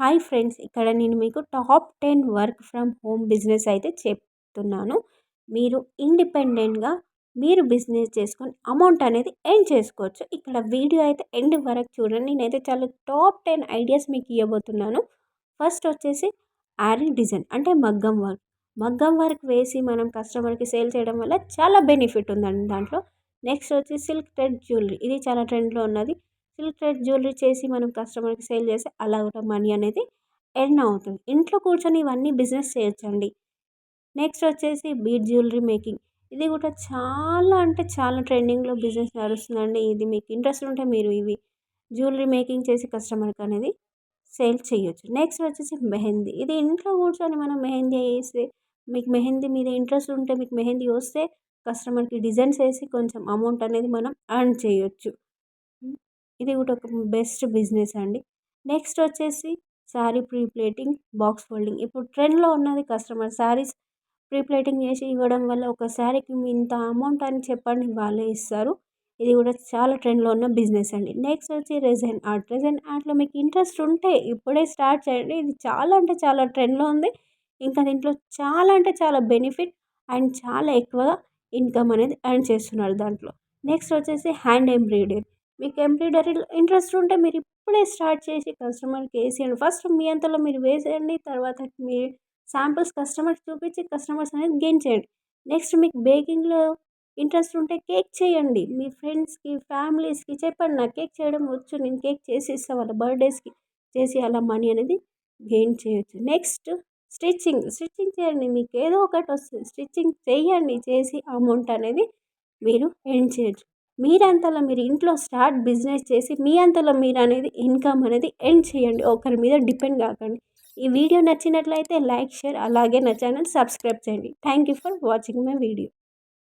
Hi friends ఇక్కడ నేను మీకు top ten work from home business అయితే చెప్తున్నాను. మీరు ఇండిపెండెంట్గా మీరు బిజినెస్ చేసుకొని అమౌంట్ అనేది ఎర్న్ చేసుకోవచ్చు. ఇక్కడ వీడియో అయితే ఎండ్ వరకు చూడండి. నేనైతే చాలా టాప్ టెన్ ఐడియాస్ మీకు ఇవ్వబోతున్నాను. ఫస్ట్ వచ్చేసి ఆరీ డిజైన్ అంటే మగ్గం వర్క్. మగ్గం వర్క్ వేసి మనం కస్టమర్కి సేల్ చేయడం వల్ల చాలా బెనిఫిట్ ఉందండి దాంట్లో. నెక్స్ట్ వచ్చి సిల్క్ థ్రెడ్ జ్యువెలరీ. ఇది చాలా ట్రెండ్లో ఉన్నది. సిల్క్ థ్రెడ్ జ్యువెలరీ చేసి మనం కస్టమర్కి సేల్ చేస్తే అలా కూడా మనీ అనేది ఎర్న్ అవుతుంది. ఇంట్లో కూర్చొని ఇవన్నీ బిజినెస్ చేయొచ్చండి. నెక్స్ట్ వచ్చేసి బీడ్ జ్యువెలరీ మేకింగ్. ఇది కూడా చాలా అంటే చాలా ట్రెండింగ్లో బిజినెస్ నడుస్తుందండి. ఇది మీకు ఇంట్రెస్ట్ ఉంటే మీరు ఇవి జ్యువెలరీ మేకింగ్ చేసి కస్టమర్కి అనేది సేల్ చేయొచ్చు. నెక్స్ట్ వచ్చేసి మెహందీ. ఇది ఇంట్లో కూర్చొని మనం మెహందీ వేస్తే మీకు మెహందీ మీద ఇంట్రెస్ట్ ఉంటే మీకు మెహందీ వస్తే కస్టమర్కి డిజైన్స్ వేసి కొంచెం అమౌంట్ అనేది మనం ఎర్న్ చేయొచ్చు. ఇది కూడా ఒక బెస్ట్ బిజినెస్ అండి. నెక్స్ట్ వచ్చేసి sari pre pleating box folding. ఇప్పుడు ట్రెండ్లో ఉన్నది కస్టమర్ శారీస్ ప్రీ ప్లేటింగ్ చేసి ఇవ్వడం వల్ల ఒక శారీకి ఇంత అమౌంట్ అని చెప్పండి వాళ్ళే ఇస్తారు. ఇది కూడా చాలా ట్రెండ్లో ఉన్న బిజినెస్ అండి. నెక్స్ట్ వచ్చి రెజైన్ ఆర్ట్. రెజైన్ ఆర్ట్లో మీకు ఇంట్రెస్ట్ ఉంటే ఇప్పుడే స్టార్ట్ చేయండి. ఇది చాలా అంటే చాలా ట్రెండ్లో ఉంది. ఇంకా దీంట్లో చాలా అంటే చాలా బెనిఫిట్ అండ్ చాలా ఎక్కువగా ఇన్కమ్ అనేది ఎర్న్ చేస్తున్నారు దాంట్లో. నెక్స్ట్ వచ్చేసి హ్యాండ్ ఎంబ్రాయిడరీ. మీకు ఎంబ్రాయిడరీలో ఇంట్రెస్ట్ ఉంటే మీరు ఇప్పుడే స్టార్ట్ చేసి కస్టమర్కి వేసేయండి. ఫస్ట్ మీ అంతలో మీరు వేసేయండి తర్వాత మీ శాంపుల్స్ కస్టమర్స్ చూపించి కస్టమర్స్ అనేది గెయిన్ చేయండి. నెక్స్ట్ మీకు బేకింగ్లో ఇంట్రెస్ట్ ఉంటే కేక్ చేయండి. మీ ఫ్రెండ్స్కి ఫ్యామిలీస్కి చెప్పండి నాకు కేక్ చేయడం వచ్చు నేను కేక్ చేసి ఇస్తాను వాళ్ళ బర్త్డేస్కి చేసి అలా మనీ అనేది గెయిన్ చేయొచ్చు. నెక్స్ట్ స్టిచ్చింగ్ స్టిచ్చింగ్ చేయండి. మీకు ఏదో ఒకటి వస్తుంది. స్టిచ్చింగ్ చేయండి. చేసి అమౌంట్ అనేది మీరు ఎర్న్ చేయొచ్చు. మీరంతలో మీరు ఇంట్లో స్టార్ట్ బిజినెస్ చేసి మీ అంతలో మీరు అనేది ఇన్కమ్ అనేది ఎర్న్ చేయండి. ఒకరి మీద డిపెండ్ కాకండి. ఈ వీడియో నచ్చినట్లయితే లైక్ షేర్ అలాగే నా ఛానల్ సబ్స్క్రైబ్ చేయండి. Thank you for watching my video.